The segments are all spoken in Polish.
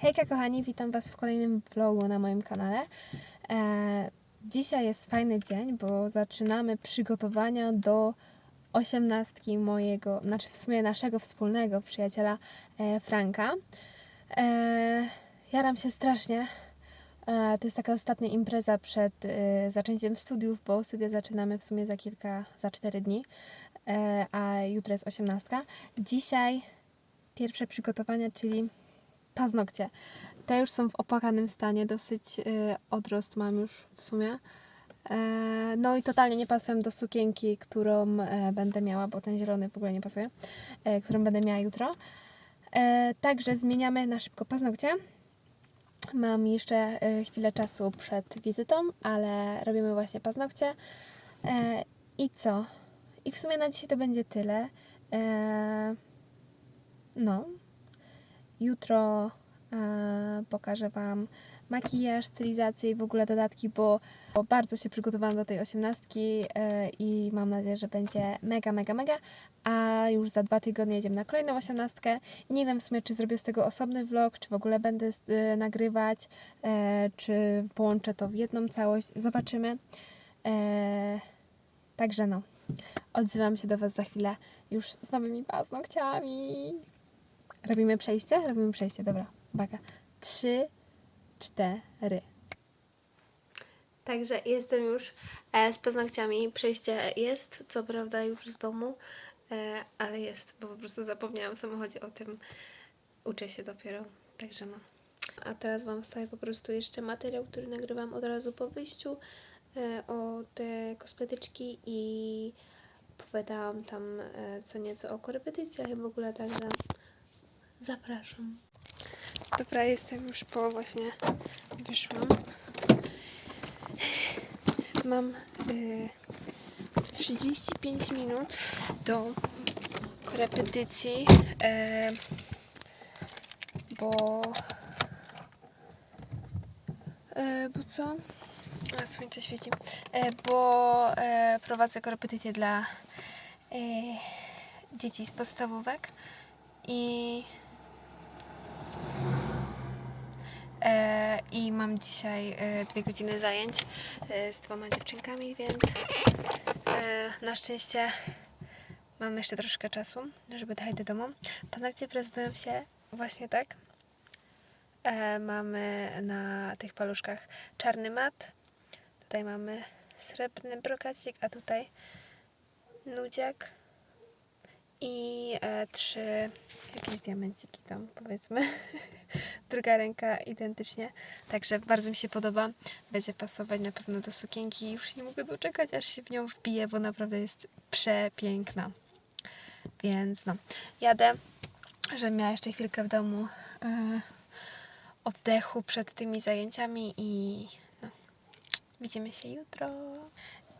Hejka kochani, witam Was w kolejnym vlogu na moim kanale. E, dzisiaj jest fajny dzień, bo zaczynamy przygotowania do osiemnastki mojego, znaczy w sumie naszego wspólnego przyjaciela e, Franka. E, jaram się strasznie. E, to jest taka ostatnia impreza przed e, zaczęciem studiów, bo studia zaczynamy w sumie za kilka, za cztery dni, e, a jutro jest osiemnastka. Dzisiaj pierwsze przygotowania, czyli paznokcie. Te już są w opłakanym stanie, dosyć y, odrost mam już w sumie. E, no i totalnie nie pasują do sukienki, którą e, będę miała, bo ten zielony w ogóle nie pasuje, e, którą będę miała jutro. Także zmieniamy na szybko paznokcie. Mam jeszcze chwilę czasu przed wizytą, ale robimy właśnie paznokcie. I co? I w sumie na dzisiaj to będzie tyle. No, Jutro e, pokażę Wam makijaż, stylizację i w ogóle dodatki, bo, bo bardzo się przygotowałam do tej osiemnastki e, i mam nadzieję, że będzie mega, mega, mega. A już za dwa tygodnie jedziemy na kolejną osiemnastkę. Nie wiem w sumie, czy zrobię z tego osobny vlog, czy w ogóle będę e, nagrywać, e, czy połączę to w jedną całość. Zobaczymy. E, także no, odzywam się do Was za chwilę już z nowymi paznokciami. Robimy przejście? Robimy przejście, dobra. Uwaga. Trzy, cztery. Także jestem już e, z paznokciami. Przejście jest, co prawda już z domu, e, ale jest, bo po prostu zapomniałam w samochodzie o tym. Uczę się dopiero, także no. A teraz Wam wstawię po prostu jeszcze materiał, który nagrywam od razu po wyjściu e, o te kosmetyczki i opowiadałam tam co nieco o korepetycjach i w ogóle także Zapraszam. Dobra, jestem już po właśnie wyszłam. Mam y, 35 minut do korepetycji, e, bo e, bo co? A, słońce świeci. E, bo prowadzę korepetycje dla dzieci z podstawówek i i mam dzisiaj e, dwie godziny zajęć e, z dwoma dziewczynkami, więc e, na szczęście mam jeszcze troszkę czasu, żeby dojechać do domu. Paznokcie prezentują się właśnie tak. Mamy na tych paluszkach czarny mat, tutaj mamy srebrny brokacik, a tutaj nudziak i e, trzy jakieś diamenciki tam powiedzmy. Druga ręka identycznie. Także bardzo mi się podoba. Będzie pasować na pewno do sukienki. Już nie mogę doczekać, aż się w nią wbiję, bo naprawdę jest przepiękna. Więc no, jadę, żebym miała jeszcze chwilkę w domu e, oddechu przed tymi zajęciami i no, widzimy się jutro.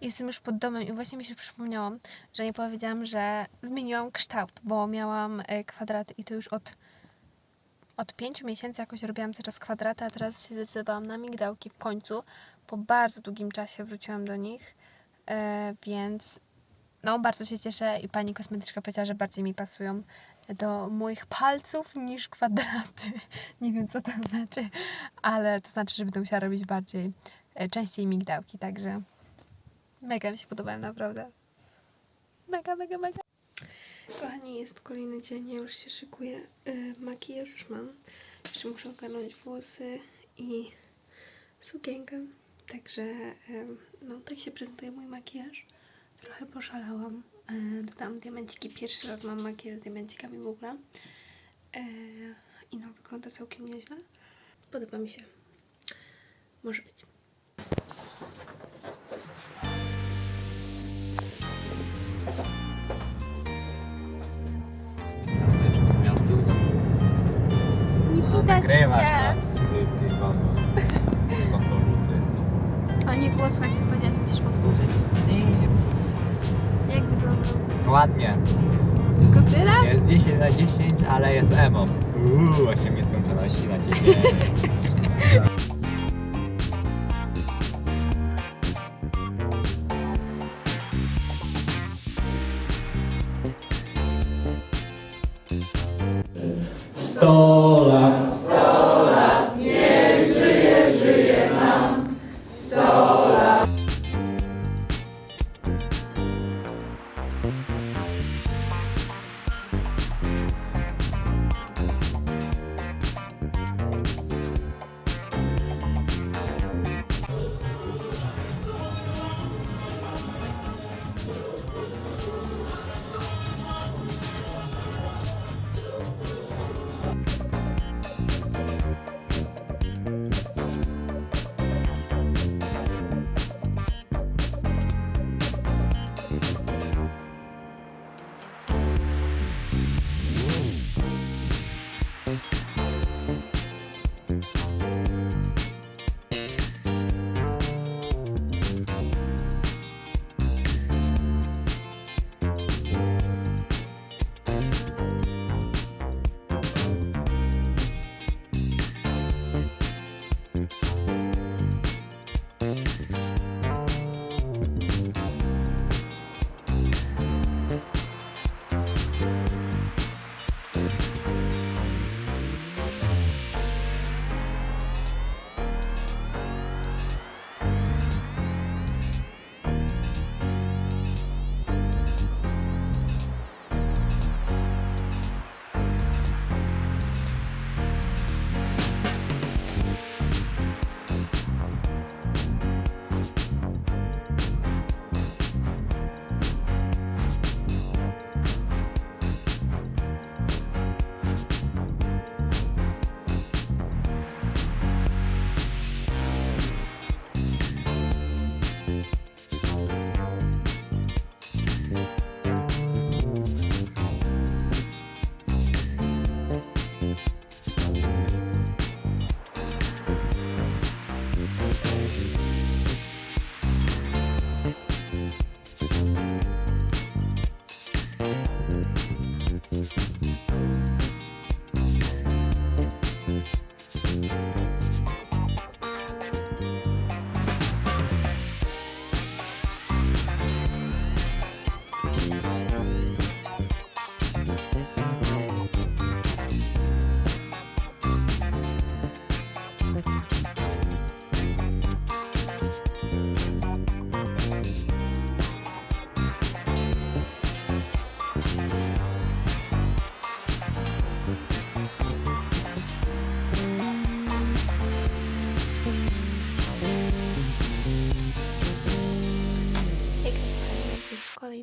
Jestem już pod domem i właśnie mi się przypomniało, że nie powiedziałam, że zmieniłam kształt, bo miałam e, kwadraty i to już od, od 5 miesięcy jakoś robiłam cały czas kwadraty, a teraz się zdecydowałam na migdałki w końcu. Po bardzo długim czasie wróciłam do nich, e, więc no bardzo się cieszę i pani kosmetyczka powiedziała, że bardziej mi pasują do moich palców niż kwadraty. Nie wiem co to znaczy, ale to znaczy, że będę musiała robić bardziej, e, częściej migdałki, także Mega mi się podobają, naprawdę. Mega, mega, mega. Kochani, jest kolejny dzień, ja już się szykuję. Yy, makijaż już mam. Jeszcze muszę ogarnąć włosy i sukienkę. Także, yy, no, tak się prezentuje mój makijaż. Trochę poszalałam. Yy, dodałam diamenciki. Pierwszy raz mam makijaż z diamencikami w ogóle. Yy, I no, wygląda całkiem nieźle. Podoba mi się. Może być. Miastu. Nie No, widać nagrywasz, no. Ty, ty babo. A nie było słychać, co powiedziałeś, musisz powtórzyć. Nic. Jak wygląda? Ładnie. Tylko tyle? Jest 10 na 10, ale jest emo. Uuu, 8 nieskończoności na 10. スト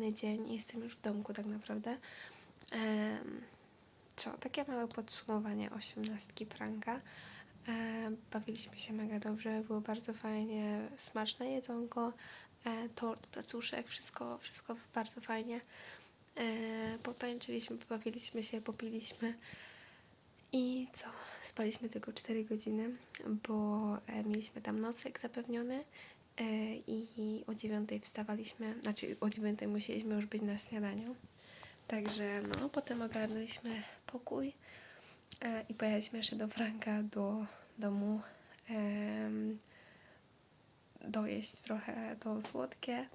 tydzień i jestem już w domku tak naprawdę. Co, takie małe podsumowanie osiemnastki pranka. Bawiliśmy się mega dobrze, było bardzo fajnie, smaczne jedzonko, e, tort, placuszek, wszystko, wszystko bardzo fajnie. E, potańczyliśmy, pobawiliśmy się, popiliśmy i co? Spaliśmy tylko 4 godziny, bo e, mieliśmy tam nocleg zapewniony i o 9 wstawaliśmy, znaczy o 9 musieliśmy już być na śniadaniu. Także no, potem ogarnęliśmy pokój e, i pojechaliśmy jeszcze do Franka, do domu dojeść trochę to słodkie,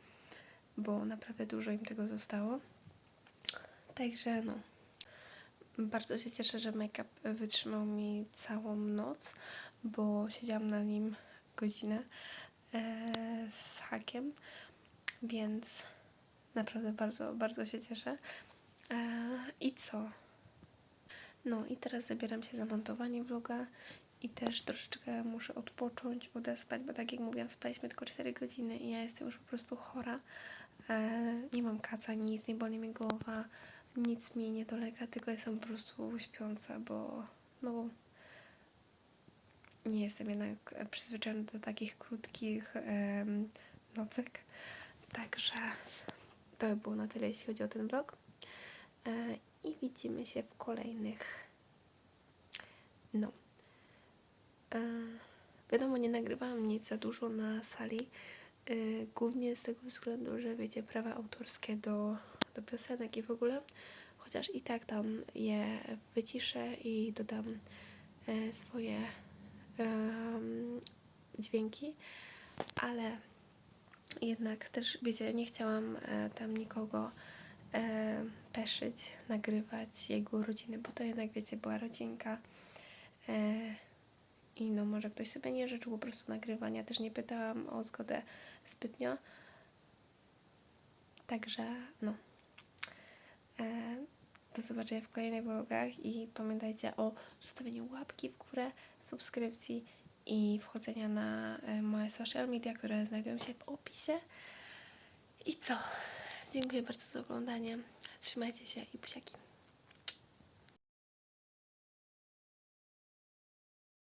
bo naprawdę dużo im tego zostało. Także no, bardzo się cieszę, że make-up wytrzymał mi całą noc, bo siedziałam na nim godzinę e, z hakiem, więc naprawdę bardzo, bardzo się cieszę. E, I co? No i teraz zabieram się za montowanie vloga i też troszeczkę muszę odpocząć, odespać, bo tak jak mówiłam, spaliśmy tylko 4 godziny i ja jestem już po prostu chora. E, nie mam kaca, nic, nie boli mnie głowa, nic mi nie dolega, tylko jestem po prostu śpiąca, bo no nie jestem jednak przyzwyczajona do takich krótkich em, nocek. Także to by było na tyle, jeśli chodzi o ten vlog. E, I widzimy się w kolejnych. No. E, wiadomo, nie nagrywałam nic za dużo na sali. e, Głównie z tego względu, że wiecie, prawa autorskie do, do piosenek i w ogóle. Chociaż i tak tam je wyciszę i dodam e, swoje dźwięki, ale jednak też, wiecie, nie chciałam e, tam nikogo e, peszyć, nagrywać jego rodziny, bo to jednak, wiecie, była rodzinka. E, I no, może ktoś sobie nie życzył po prostu nagrywania. Też nie pytałam o zgodę zbytnio. Także, no. Do zobaczenia w kolejnych vlogach i pamiętajcie o zostawieniu łapki w górę, subskrypcji i wchodzenia na e, moje social media, które znajdują się w opisie. I co? Dziękuję bardzo za oglądanie. Trzymajcie się i buziaki.